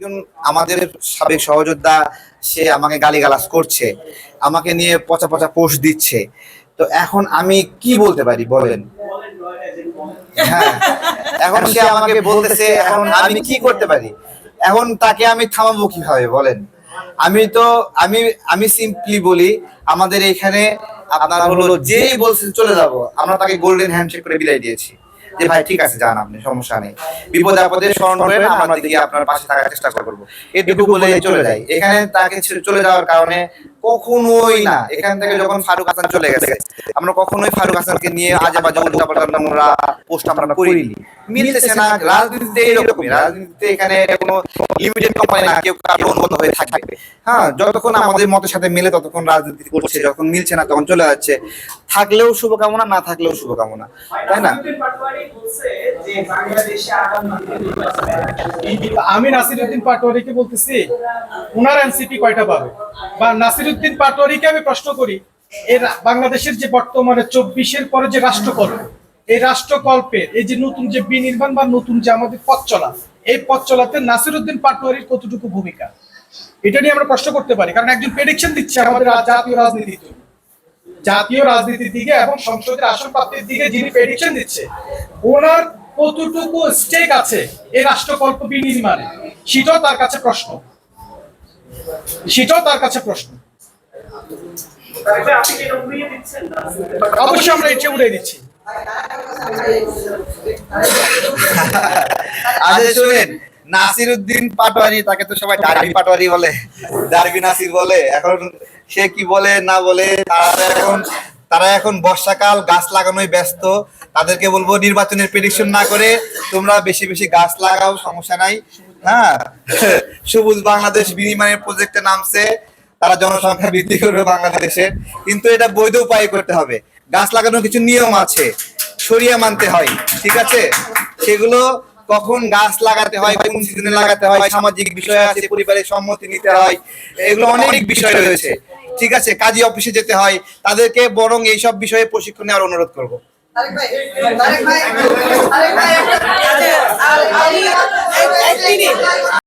একজন আমাদের সাবেক সহযোদ্ধা সে আমাকে গালিগালাজ করছে আমাকে নিয়ে পচা পচা পোস্ট দিচ্ছে। তো এখন আমি কি বলতে পারি বলেন? হ্যাঁ এখন সে আমাকে বলতেছে এখন আমি কি করতে পারি? এখন তাকে আমি থামাবো কীভাবে বলেন? আমি তো আমি আমি সিম্পলি বলি আমাদের এখানে আপনার হলো যেই বলছেন চলে যাব আমরা তাকে গোল্ডেন হ্যান্ডশেক করে বিদায় দিয়েছি। যে ভাই ঠিক আছে যান আপনি সমস্যা নেই। বিপদে আপদে স্মরণ করেন আমরা দিকে আপনার পাশে থাকার চেষ্টা করব। এটুকু বলে চলে যাই এখানে তাকে চলে যাওয়ার কারণে কখনোই না এখান থেকে যখন ফারুক হাসান চলে গেছে আমরা কখনোই ফারুক হাসানকে নিয়ে আজে বাজে উল্টাপাল্টা নোংরা পোস্ট আমরা করিনি। মিলতেছে না রাজনীতিতে এরকমই। রাজনীতিতে এখানে কোনো লিমিটেড কোম্পানি না কেউ কারও অনুগত হয়ে থাকবে হ্যাঁ যতক্ষণ আমাদের মতের সাথে মিলে ততক্ষণ রাজনীতি করছে। যখন মিলছে না তখন চলে যাচ্ছে। থাকলেও শুভকামনা না থাকলেও শুভকামনা তাই না? আমি নাসিরুদ্দিন পাটোয়ারিকে বলতেছি ওনার এনসিপি কয়টা পাবে? বা নাসিরুদ্দিন পাটোয়ারিকে আমি প্রশ্ন করি এর বাংলাদেশের যে বর্তমানে চব্বিশের পরে যে রাষ্ট্রকল্প এই রাষ্ট্রকল্পের এই যে নতুন যে বিনির্মাণ বা নতুন যে আমাদের পথ চলা এই পথ চলাতে নাসিরুদ্দিন পাটোয়ারির কতটুকু ভূমিকা? এটা নিয়ে আমরা প্রশ্ন করতে পারি কারণ একজন প্রেডিকশন দিচ্ছে আমাদের জাতীয় রাজনীতিতে। জাতীয় রাজনীতির দিকে এবং সংসদের আসন প্রাপ্তির দিকে যিনি প্রেডিকশন দিচ্ছে, ওনার কতটুকু স্টেক আছে এই রাষ্ট্রকল্প বিনির্মাণে? সেটাও তার কাছে প্রশ্ন। সেটাও তার কাছে প্রশ্ন। উড়িয়ে অবশ্যই আমরা এটা উড়ে দিচ্ছি। আচ্ছা শুনেন নাসির উদ্দিন পাটোয়ারি, তাকে তো সবাই ডারবি পাটোয়ারি বলে, ডারবি নাসির বলে। এখন সে কি বলে, না বলে, তারা এখন তারা এখন বর্ষাকাল, গাছ লাগানোয় ব্যস্ত। তাদেরকে বলব নির্বাচনের প্রেডিকশন না করে তোমরা বেশি বেশি গাছ লাগাও, সমস্যা নাই। হ্যাঁ? সবুজ বাংলাদেশ বিনিময়ের প্রজেক্টে নামছে। তারা জনসংখ্যা বৃদ্ধি করবে বাংলাদেশের কিন্তু এটা বৈধ উপায়ে করতে হবে। গাছ লাগানোর কিছু নিয়ম আছে। সরিয়ে মানতে হয়। ঠিক আছে? সেগুলো কখন গাছ লাগাতে হয়, কোন সিজনে লাগাতে হয়, সামাজিক বিষয় আছে, পরিবারের সম্মতি নিতে হয়, এগুলো অনেক বিষয় রয়েছে। ঠিক আছে, কাজী অফিসে যেতে হয়, তাদেরকে বরং এইসব বিষয়ে প্রশিক্ষণ নেওয়ার অনুরোধ করব।